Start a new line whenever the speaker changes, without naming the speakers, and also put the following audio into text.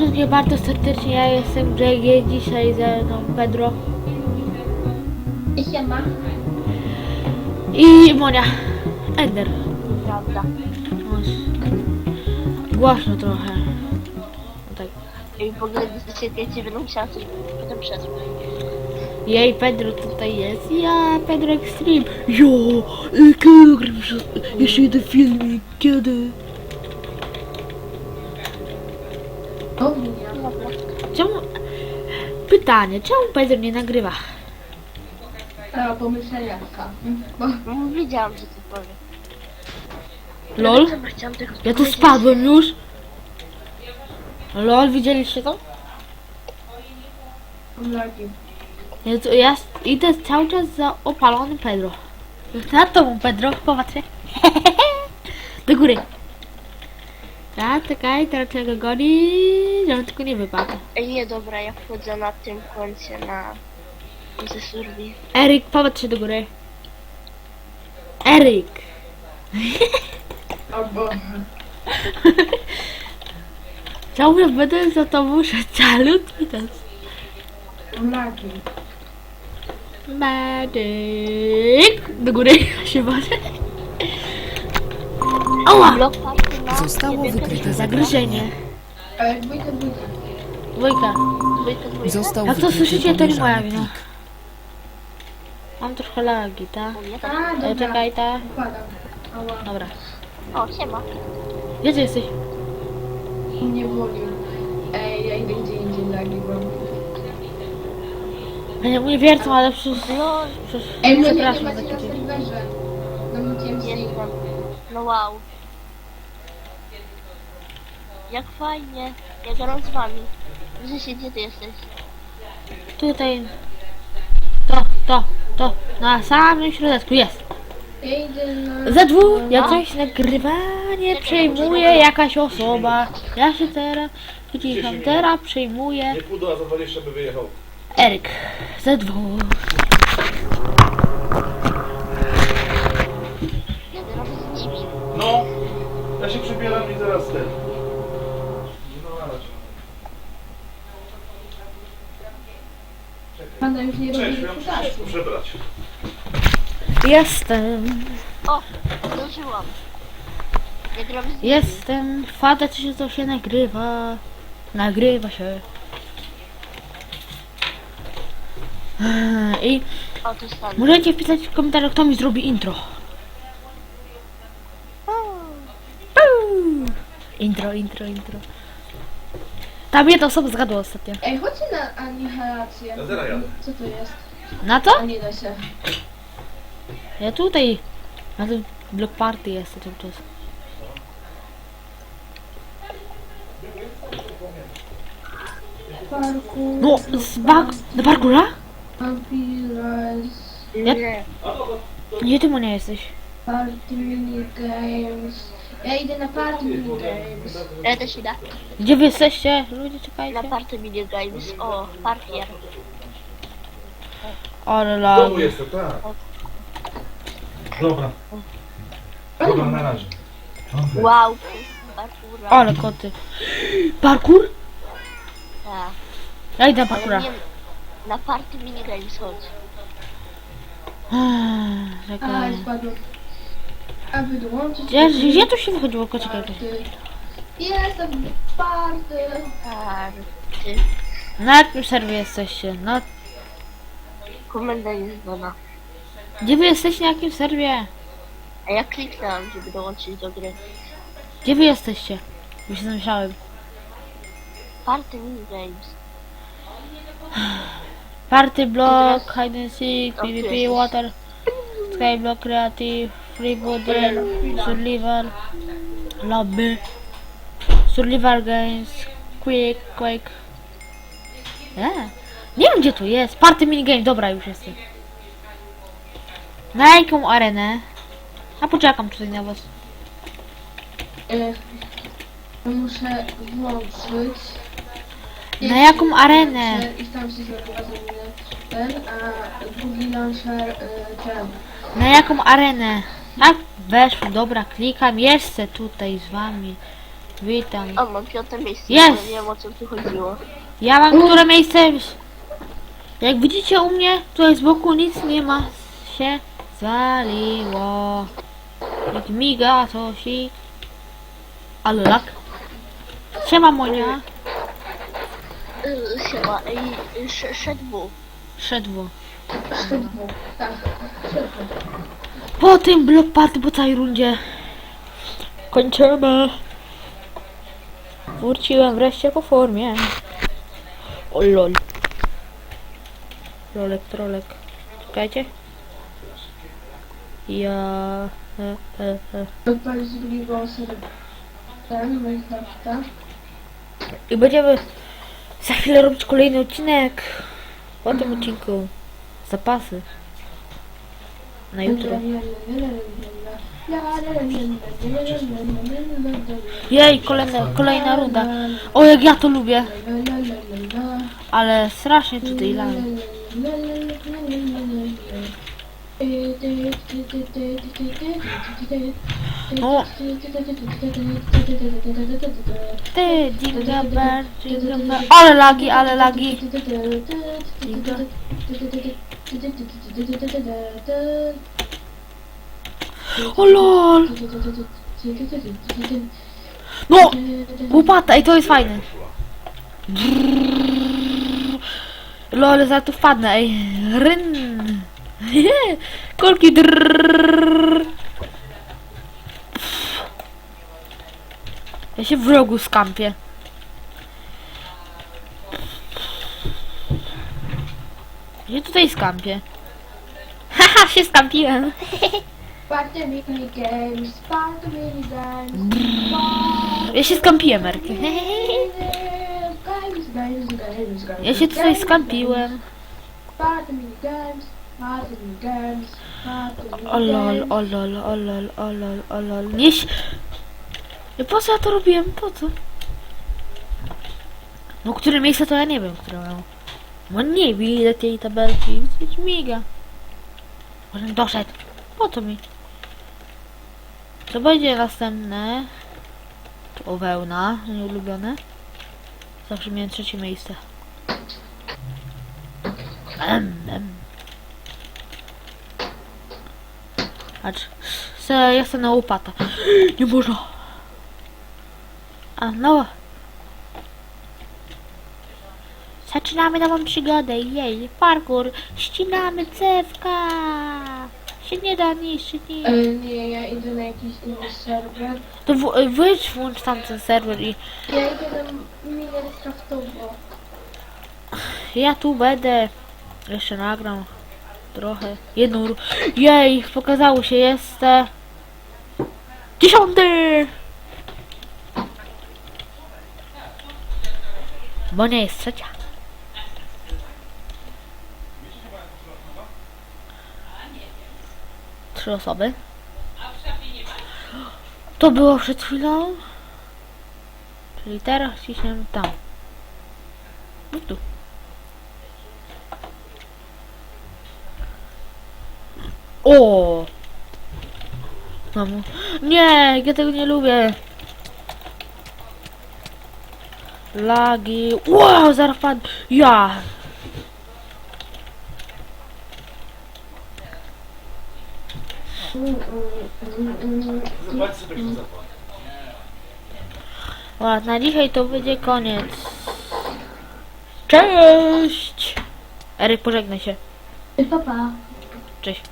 wszystkich bardzo serdecznie, ja jestem JG, dzisiaj ze mną Pedro
I siema.
i Monia. Ender.
Prawda.
Głośno trochę. No tak.
I w ogóle dyskretnie będę musiała coś potem przesłać.
Jej, Pedro tutaj jest. Ja, Pedro Extreme. Jo, kiedy nagrywam jeszcze jeden filmik? Kiedy?
O mnie.
Czemu... Pytanie, czemu Pedro nie nagrywa?
A, pomyśleniarka. Bo
No, wiedziałam, że to powiem.
LOL?
Ja
tu spadłem już. LOL, widzieliście to? Ja, tu- ja idę cały czas za opalonym Pedro. Za tobą, Pedro, popatrz się. Do góry. Tak, czekaj, teraz czego goni, żeby tylko nie wypadł.
Ej, nie, dobra, ja wchodzę na tym koncie na... ze survi.
Eryk, popatrz się do góry. Eryk.
Albo...
Ciągle będę za tobą szedł calutki teraz.
Lagi.
Medyk. Do góry się bawię. Oła!
Blok party na...
Zostało
jedynkę,
wykryte
Zagryzienie.
Ale. Dwójka.
dwójkę, dwójkę.
Został
Jak to
wykryty
słyszycie, to nie moja wina.
plik.
Mam trochę lagi, tak?
U mnie
A,
tak.
E,
dobra.
czekaj, tak?
Układam. Ała.
Dobra.
O, siema.
Gdzie ty jesteś?
Nie woli. Ej, ja idę gdzie indziej lagi, bo...
Ja nie, nie wiercę, ale przecież...
LOL,
przecież
Ej, mnie nie
przepraszam za
macie na
ciebie.
serwerze. Na TMC.
jestem. No wow. Jak fajnie. Ja gram z wami. Grzesiek, gdzie ty jesteś?
Tutaj... To, to, to. Na samym środku jest.
Ja idę na...
Ze dwóch, jak coś nagrywa, nie przejmuje jakaś osoba. Ja się teraz wyciszam, teraz przejmuje
Nie pół a za 20 by wyjechał.
Eryk. Ze dwóch.
Razem z nimi.
No, ja się przebieram i zaraz ten. No, na razie.
Już nie robi
Cześć, miałem przebrać.
Jestem,
O, zdążyłam. Z
jestem. Fada, czy się to się nagrywa? Nagrywa się. Eee, I
O, to stan.
możecie wpisać w komentarzach, kto mi zrobi intro. Intro, intro, intro. Tam jedna osoba zgadła ostatnio.
Ej, chodźcie na anihilację.
Ja zaraz jadę.
Co to jest?
Na to?
A nie da się.
Ja tutaj. Na tym block party jest cały czas.
Parku...
No, z bag... Do parkura?
Vampires...
Nie.
Gdzie ty nie jesteś?
Party minigames... Ja idę na party minigames.
Ja też idę.
Gdzie wy jesteście? Ludzie
Na
czekajcie.
party minigames. O, parkier.
Ale
W
la.
domu jestem, tak. Dobra. Dobra, na razie.
Wow. Parkura.
Ale koty. Parkur?
Tak.
Ja idę na
Ale
parkura.
nie, na party minigames chodź.
Eee,
A,
Czekaj.
spadło. Aby dołączyć...
Gdzie, gdzie tu się wychodziło? Czekaj.
Jestem w party.
Party.
Na jakim serwie jesteście? Na...
Komenda jest dana.
Gdzie wy jesteście? Na jakim serwie?
A ja kliknęłam, żeby dołączyć do gry.
Gdzie wy jesteście? Już się zamieszałem.
Party minigames.
Party block, hide and seek, PvP, water, skyblock, creative, free body, survival, lobby, survival games, quick, quick. Yeah. Nie wiem gdzie tu jest. Party minigame, dobra już jestem. Na jaką arenę? A poczekam tutaj na was.
E, muszę włączyć.
Na jaką arenę?
I tam się ten, a drugi launcher e, ten.
Na jaką arenę? Tak, weszłem, dobra, klikam, jestem tutaj z wami. Witam.
O, mam piąte miejsce,
Jest!
ale nie wiem o co tu chodziło.
Ja mam które miejsce. Jak widzicie u mnie, tutaj z boku nic nie ma się zwaliło. Jak miga coś i... Ale lak. Siema Monia.
Yy, Siema, ej, sz- szedł.
Szedło. Po tym blok party po całej rundzie. Kończymy. Wróciłem wreszcie po formie. O lol. Rolek, trolek. Czekajcie. Ja... E, e, e.
Minecrafta.
I będziemy za chwilę robić kolejny odcinek. Po tym odcinku. Zapasy. Na jutro. Jej, kolejna, kolejna runda. O, jak ja to lubię. Ale strasznie tutaj lamy. No. Ty, Jingle Bell, Jingle Bell. Ale lagi, ale lagi. O lol. No, łopata, i to jest fajne. Lol, za to wpadnę, ej. Ryn. Kolki drrrr. Ja się w rogu skampię. Się skampię. Haha, się skampiłem.
Mini games, mini games.
Ja się skampiłem, Erki.
Games, games, games, games.
Ja się tutaj skampiłem.
Mini games, mini games, party mini
O lol,
games.
o lol, o lol, o lol, o lol. Nie. Ja Po co ja to robiłem? Po co? No, które miejsce to ja nie wiem, które miał. No nie widzę tej tabelki, widzieć miga. Może doszedł. Po co mi? Co będzie następne? To wełna, nieulubione. Zawsze miałem trzecie miejsce. Em, em. Patrz, se, chcę na łopata. Nie można. A, no. Zaczynamy nową przygodę, jej, parkour, ścinamy cewka. Się nie da niszczyć, nie.
E, nie, ja idę na jakiś inny serwer.
To w, wyjdź, włącz tam ten serwer i
Ja idę na Minecraftowo.
ja tu będę. Jeszcze nagram trochę. Jedną ru- Jej, pokazało się, jest e, dziesiąty! Bo nie jest trzecia. Trzy osoby. To było przed chwilą. Czyli teraz ciśniemy tam. No tu. O! Mamo. Nie, ja tego nie lubię. Lagi. Wow, zaraz padł. Ja.
Zobacz sobie kto zapłaci.
Ła, na dzisiaj to będzie koniec. Cześć! Eryk, pożegnaj się.
Pa, pa.
Cześć.